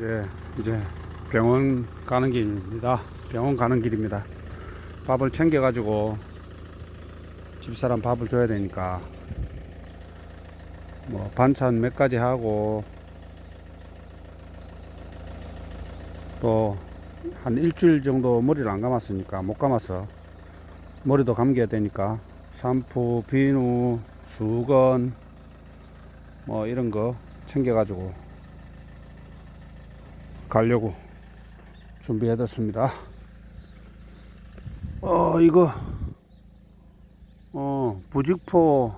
예, 이제 병원 가는 길입니다. 병원 가는 길입니다. 밥을 챙겨가지고 집사람 밥을 줘야 되니까 뭐 반찬 몇 가지 하고 또 한 일주일 정도 머리를 안 감았으니까 못 감았어. 머리도 감겨야 되니까 샴푸, 비누, 수건 뭐 이런 거 챙겨가지고 가려고 준비해뒀습니다. 어, 이거, 어, 부직포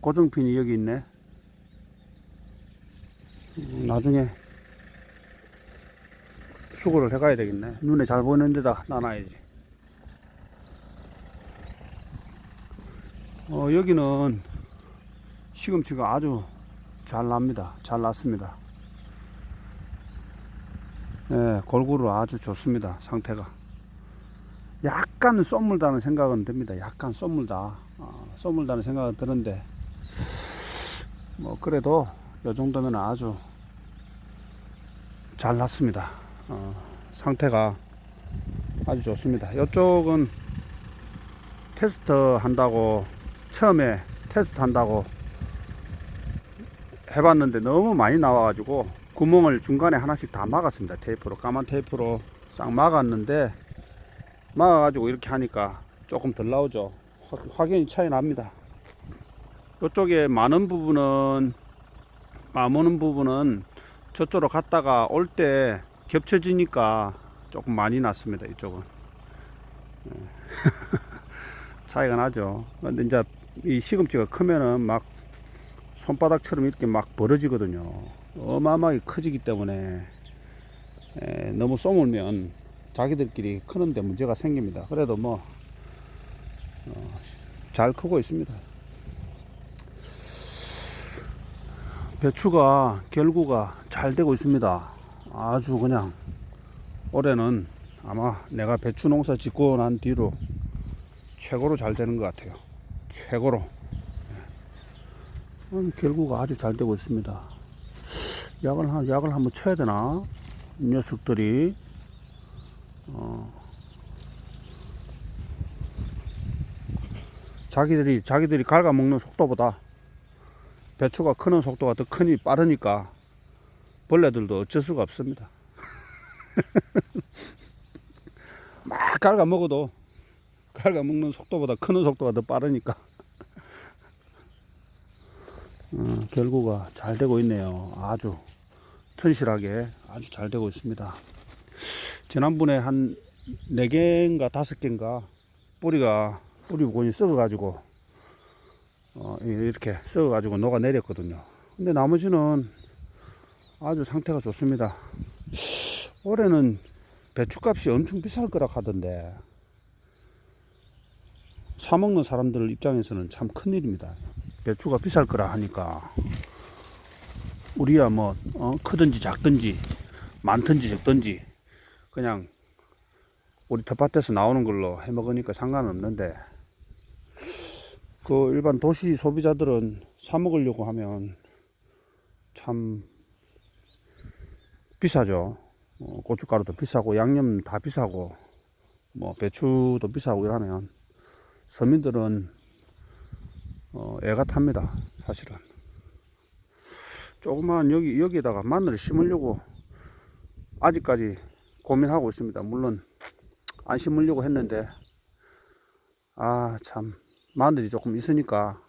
고정핀이 여기 있네. 음, 나중에 수거를 해가야 되겠네. 눈에 잘 보이는 데다 놔놔야지. 어, 여기는 시금치가 아주 잘 납니다. 잘 났습니다. 예, 골고루 아주 좋습니다. 상태가. 약간 썸물다는 생각은 듭니다. 약간 썸물다. 어, 썸물다는 생각은 드는데, 뭐, 그래도 요 정도면 아주 잘 났습니다. 어, 상태가 아주 좋습니다. 이쪽은 테스트 한다고, 처음에 테스트 한다고 해봤는데 너무 많이 나와가지고 구멍을 중간에 하나씩 다 막았습니다. 테이프로 까만 테이프로 싹 막았는데 막아가지고 이렇게 하니까 조금 덜 나오죠. 확- 확연히 차이 납니다. 이쪽에 많은 부분은 마무는 부분은 저쪽으로 갔다가 올 때 겹쳐지니까 조금 많이 났습니다. 이쪽은 예. 차이가 나죠. 근데 이제 이 시금치가 크면은 막 손바닥처럼 이렇게 막 벌어지거든요. 어마어마하게 커지기 때문에 에, 너무 쏘물면 자기들끼리 크는데 문제가 생깁니다. 그래도 뭐잘 크고 있습니다. 배추가 결구가 잘 되고 있습니다. 아주 그냥 올해는 아마 내가 배추 농사 짓고 난 뒤로 최고로 잘 되는 것 같아요. 최고로. 음, 결구가 아주 잘 되고 있습니다. 약을 한 약을 한번 쳐야 되나? 이 녀석들이 어, 자기들이 자기들이 갉아 먹는 속도보다 배추가 크는 속도가 더 크니 빠르니까 벌레들도 어쩔 수가 없습니다. 막 갉아 먹어도 갉아 먹는 속도보다 크는 속도가 더 빠르니까 어, 결구가 잘 되고 있네요. 아주 튼실하게 아주 잘 되고 있습니다. 지난번에 한 4개인가 5개인가 뿌리가 뿌리 부분이 썩어가지고 어, 이렇게 썩어가지고 녹아 내렸거든요. 근데 나머지는 아주 상태가 좋습니다. 올해는 배추값이 엄청 비쌀 거라 하던데 사 먹는 사람들 입장에서는 참 큰일입니다. 배추가 비쌀 거라 하니까 우리야 뭐 어, 크든지 작든지 많든지 적든지 그냥 우리 텃밭에서 나오는 걸로 해 먹으니까 상관없는데 그 일반 도시 소비자들은 사 먹으려고 하면 참 비싸죠. 어, 고춧가루도 비싸고 양념 다 비싸고 뭐 배추도 비싸고 이러면 서민들은 어, 애가 탑니다. 사실은 조그만 여기 여기에다가 마늘을 심으려고 아직까지 고민하고 있습니다. 물론 안 심으려고 했는데 아 참 마늘이 조금 있으니까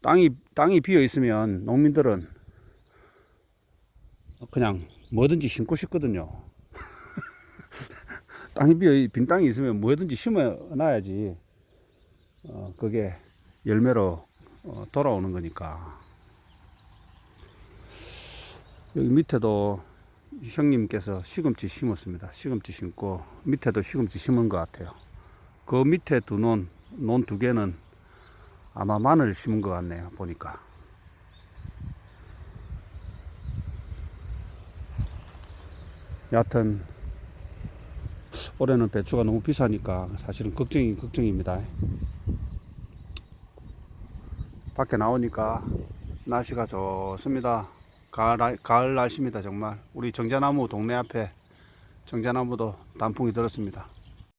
땅이 땅이 비어 있으면 농민들은 그냥 뭐든지 심고 싶거든요. 땅이 비어 빈 땅이 있으면 뭐든지 심어 놔야지 어, 그게 열매로 어, 돌아오는 거니까 여기 밑에도 형님께서 시금치 심었습니다. 시금치 심고 밑에도 시금치 심은 것 같아요. 그 밑에 두 논, 논 두 개는 아마 마늘 심은 것 같네요. 보니까. 여하튼 올해는 배추가 너무 비싸니까 사실은 걱정이 걱정입니다. 밖에 나오니까 날씨가 좋습니다. 가을, 날- 가을 날씨입니다 정말. 우리 정자나무 동네 앞에 정자나무도 단풍이 들었습니다